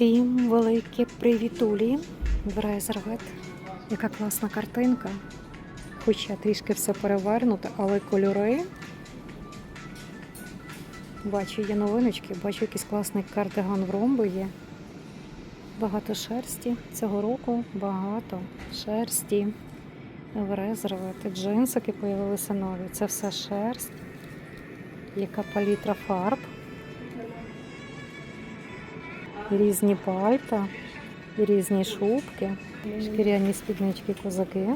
Всім велике привітулі в Резервет. Яка класна картинка. Хоча трішки все перевернуто, але кольори. Бачу, є новиночки, бачу якийсь класний кардиган в ромбо є. Багато шерсті. Цього року багато шерсті. В Резервет. Джинсики з'явилися нові. Це все шерсть. Яка палітра фарб. Різні пальта, різні шубки, шкіряні спіднички козаки,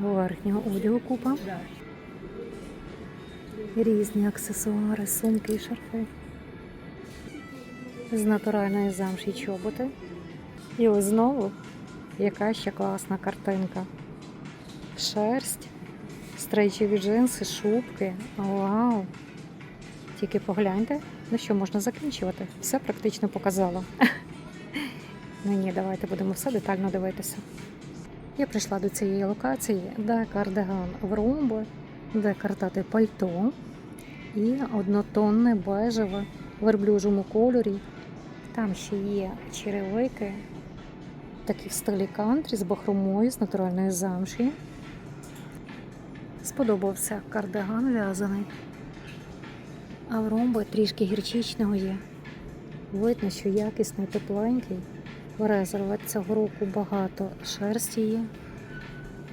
верхнього одягу купа, різні аксесуари, сумки і шарфи. З натуральної замші чоботи. І ось знову яка ще класна картинка. Шерсть, стрейчеві джинси, шубки. Вау! Тільки погляньте, ну що можна закінчувати. Все практично показала. Ну ні, давайте будемо все детально дивитися. Я прийшла до цієї локації, де кардиган в ромбо, де картати пальто і однотонне бежеве в верблюжому кольорі. Там ще є черевики, такі в стилі кантрі з бахромою, з натуральної замші. Сподобався кардиган в'язаний. А в ромбо трішки гірчичного є. Видно, що якісний, тепленький. В резерват цього року багато шерсті є.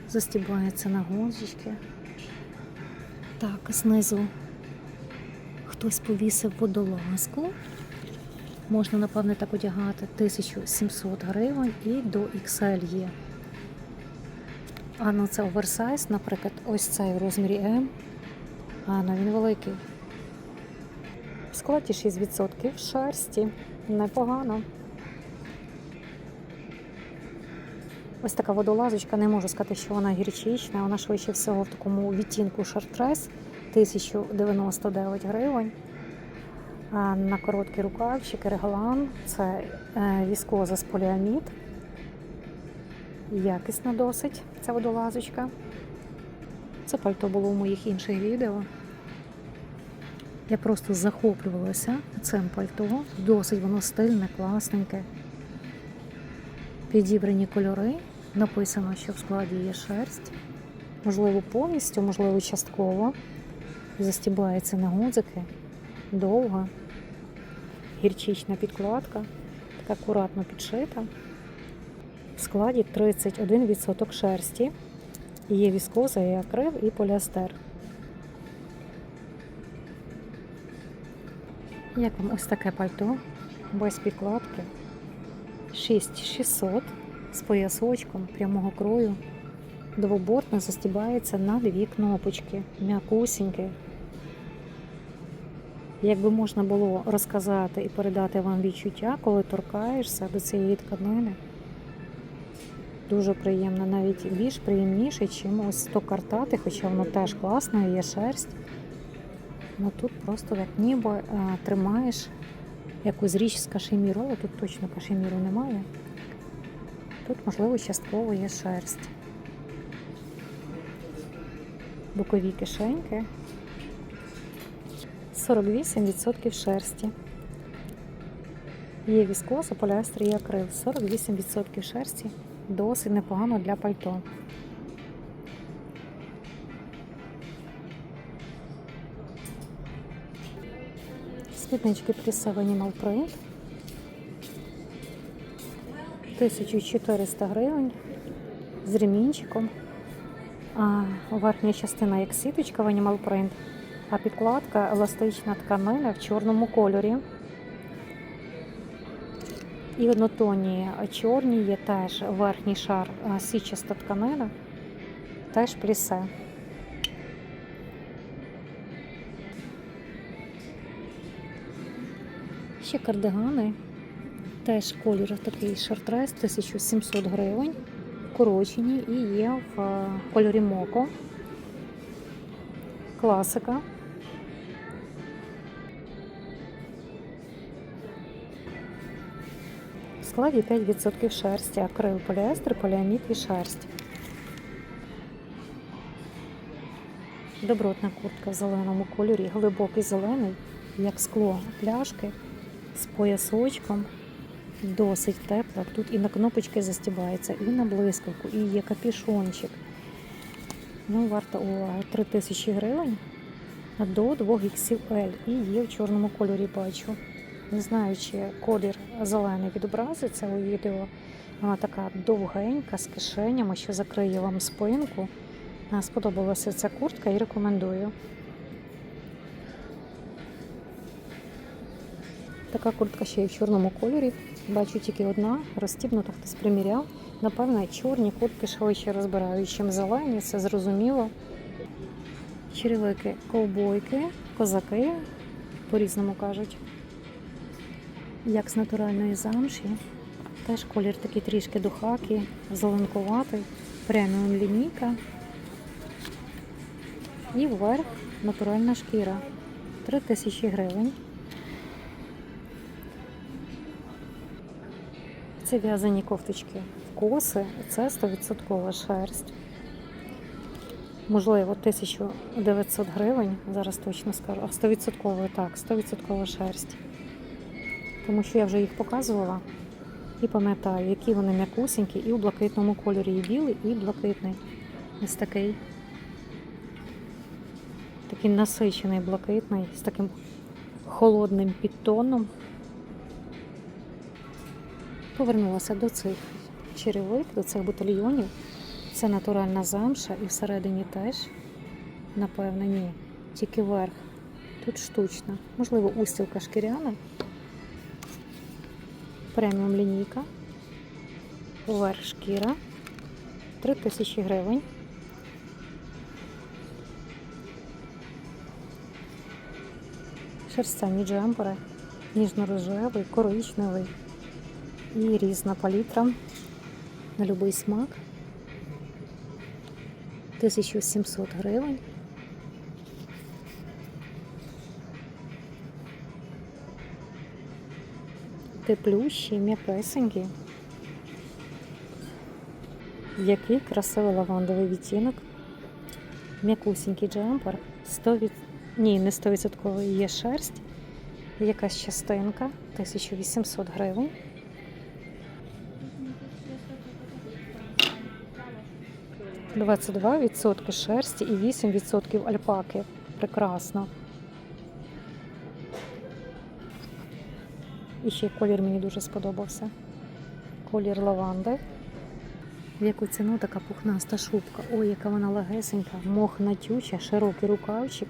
Застібається на гонжечки. Так, знизу хтось повісив водолазку. Можна, напевне, так одягати 1700 гривень і до XL є. А ну це оверсайз, наприклад, ось цей в розмірі М. А ну він великий. В складі 6% шерсті. Непогано. Ось така водолазочка, не можу сказати, що вона гірчична, вона швидше всього в такому відтінку шартрес 1099 гривень. На короткі рукавчики реглан це е, віскоза з поліамід. Якісна досить ця водолазочка. Це пальто було в моїх інших відео. Я просто захоплювалася цим пальто. Досить воно стильне, класненьке. Підібрані кольори. Написано, що в складі є шерсть. Можливо, повністю, можливо, частково. Застібається на гудзики. Довга. Гірчична підкладка. Така акуратно підшита. В складі 31% шерсті. Є віскоза, і акрил, і поліастер. Як вам ось таке пальто без підкладки? 6600 з поясочком прямого крою. Двобортно застібається на дві кнопочки, м'якусіньке. Якби можна було розказати і передати вам відчуття, коли торкаєшся до цієї тканини, дуже приємно, навіть більш приємніше, чим ось то картати, хоча воно теж класно, є шерсть. Ну тут просто як ніби е, тримаєш якусь річ з кашеміру, але тут точно кашеміру немає. Тут, можливо, частково є шерсть. Бокові кишеньки. 48% шерсті. Є віскоза, поліестер і акрил. 48% шерсті. Досить непогано для пальто. Спіднички Prisa Animal Print. 1400 гривень з ремінчиком. А верхня частина як сіточка в Animal Print, а підкладка еластична тканина в чорному кольорі. І однотонні чорні є теж верхній шар січаста тканина, теж плісе. Ще кардигани. Теж колір такий шартрес 1700 гривень. Корочені і є в е, кольорі моко. Класика. В складі 5% шерсті, акрил, поліестер, поліамід і шерсть. Добротна куртка в зеленому кольорі, глибокий зелений, як скло пляшки з поясочком. Досить тепла. Тут і на кнопочки застібається, і на блискавку, і є капішончик. Ну, варто уваги. 3 тисячі гривень до 2 XL. І є в чорному кольорі бачу. Не знаю, чи колір зелений відобразиться у відео. Вона така довгенька з кишенями, що закриє вам спинку. Сподобалася ця куртка і рекомендую. Така куртка ще й в чорному кольорі. Бачу тільки одна, розстібнута, хтось приміряв. Напевно, чорні куртки швидше розбирають, чим зелені, це зрозуміло. Черевики, ковбойки, козаки, по-різному кажуть. Як з натуральної замші. Теж колір такий трішки до хаки, зеленкуватий, преміум лінійка. І вверх натуральна шкіра. 3 тисячі гривень. Це в'язані кофточки в коси, це 100% шерсть. Можливо, 1900 гривень, зараз точно скажу, а 100% так, 100% шерсть. Тому що я вже їх показувала і пам'ятаю, які вони м'якусінькі, і у блакитному кольорі, і білий, і блакитний. Ось такий. Такий насичений блакитний, з таким холодним підтоном. Повернулася до цих черевик, до цих батальйонів. Це натуральна замша і всередині теж, напевно, ні. Тільки верх. Тут штучна. Можливо, устілка шкіряна. Преміум лінійка. Верх шкіра. 3 тисячі гривень. Шерстяні джемпери. Ніжно-рожевий, коричневий і різна палітра на будь-який смак. 1700 гривень. Теплющий, м'якесенький. Який красивий лавандовий відтінок. М'якусінький джемпер. 100 від... Ні, не 100% є шерсть. Якась частинка. 1800 гривень. Двадцять два відсотки шерсті і 8% альпаки. Прекрасно. І ще колір мені дуже сподобався. Колір лаванди. В яку ціну така пухнаста шубка. Ой, яка вона легесенька, мохнатюча, широкий рукавчик.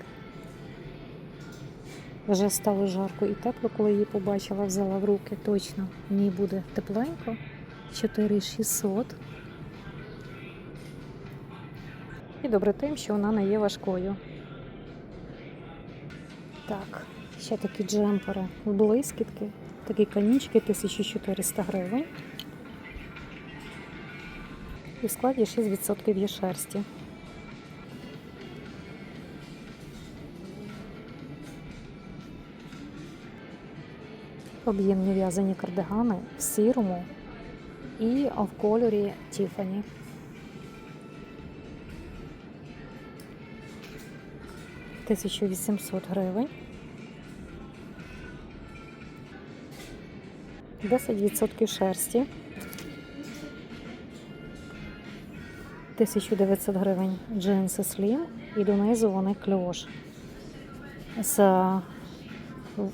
Вже стало жарко і тепло, коли її побачила, взяла в руки. Точно, в ній буде тепленько. 4600. І добре тим, що вона не є важкою. Так, ще такі джемпери блискітки. Такі канічки 1400 гривень. І в складі 6% є шерсті. Об'ємні в'язані кардигани в сірому і в кольорі Тіфані. Тисячу вісімсот гривень. 10% шерсті. 1900 гривень джинси слім і донизу вони кльош з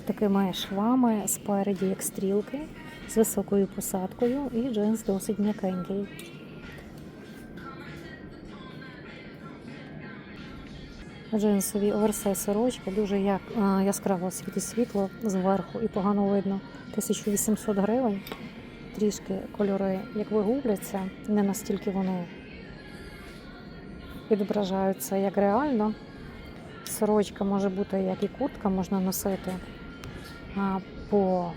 такими швами спереді, як стрілки, з високою посадкою, і джинс досить м'якенький. Джинсові оверсайз сорочка дуже як, а, яскраво світить світло зверху і погано видно. 1800 гривень. Трішки кольори, як вигубляться, не настільки вони відображаються як реально. Сорочка може бути, як і куртка, можна носити а, по,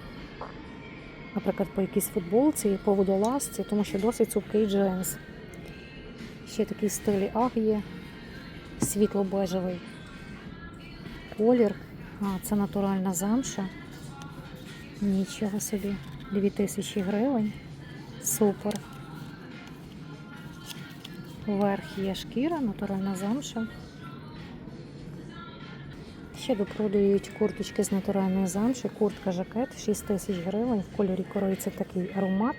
наприклад, по якійсь футболці, по водолазці, тому що досить цупкий джинс. Ще такий стилі аг є, світло-бежевий колір. А, це натуральна замша. Нічого собі. 2000 гривень. Супер. Вверх є шкіра, натуральна замша. Ще допродають курточки з натуральної замші, куртка жакет 6 тисяч гривень. В кольорі кориці такий аромат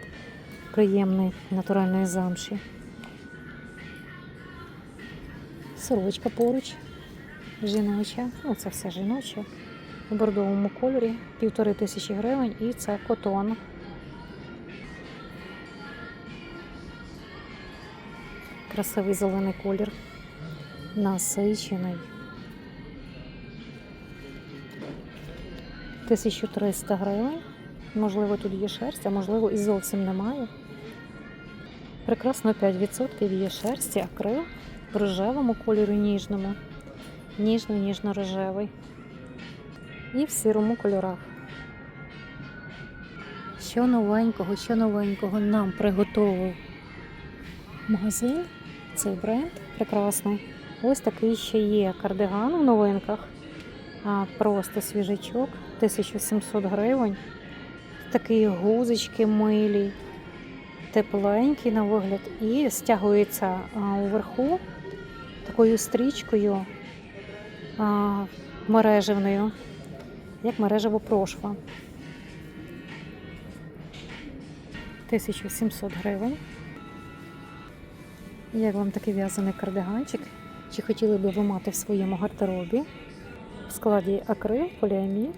приємний натуральної замші. Сорочка поруч жіноча, ну це все жіноче. У бордовому кольорі півтори тисячі гривень і це котон. Красивий зелений колір. Насичений. 1300 гривень. Можливо, тут є шерсть, а можливо і зовсім немає. Прекрасно 5% є шерсті, акрил в рожевому кольорі ніжному. Ніжно-ніжно-рожевий. І в сірому кольорах. Що новенького, що новенького нам приготував магазин. Цей бренд прекрасний. Ось такий ще є кардиган в новинках. А, просто свіжачок, 1700 гривень. Такі гузочки милі, тепленький на вигляд, і стягується уверху такою стрічкою а, мережевною, як мережево прошва. 1700 гривень. Як вам такий в'язаний кардиганчик? Чи хотіли би ви мати в своєму гардеробі? В складі акрил, поліамід.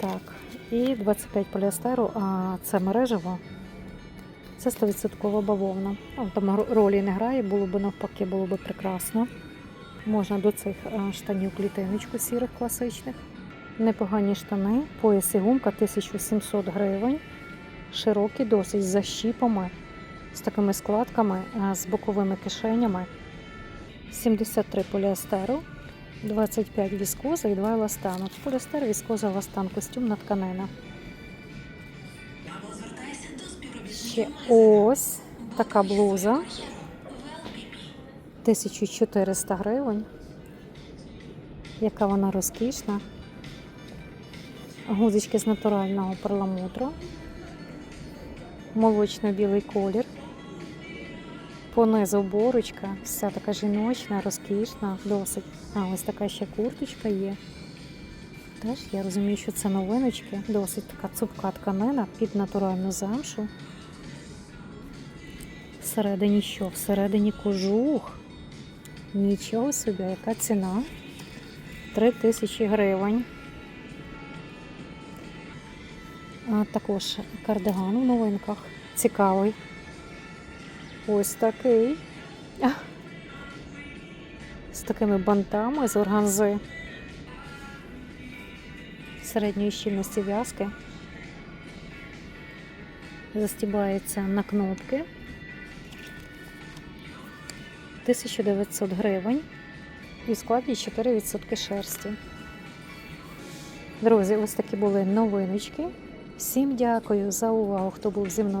Так, і 25 поліестеру, а це мережево. Це 100% бавовна. Там ролі не грає, було б навпаки, було б прекрасно. Можна до цих штанів клітиночку сірих класичних. Непогані штани, пояс і гумка 1700 гривень. Широкі, досить з защіпами, з такими складками, з боковими кишенями. 73 поліестеру, 25 віскоза і 2 еластану. Поліестер, віскоза, еластан, костюмна тканина. Ще ось така блуза. 1400 гривень. Яка вона розкішна. Гузочки з натурального перламутру. Молочно-білий колір. Понизу борочка, вся така жіночна, розкішна, досить. А ось така ще курточка є. Теж я розумію, що це новиночки. Досить така цупка тканина під натуральну замшу. Всередині що? Всередині кожух. Нічого собі, яка ціна? 3 тисячі гривень. А також кардиган у новинках. Цікавий. Ось такий. З такими бантами з органзи. Середньої щільності в'язки. Застібається на кнопки. 1900 гривень. І в складі 4% шерсті. Друзі, ось такі були новиночки. Всім дякую за увагу, хто був зі мною.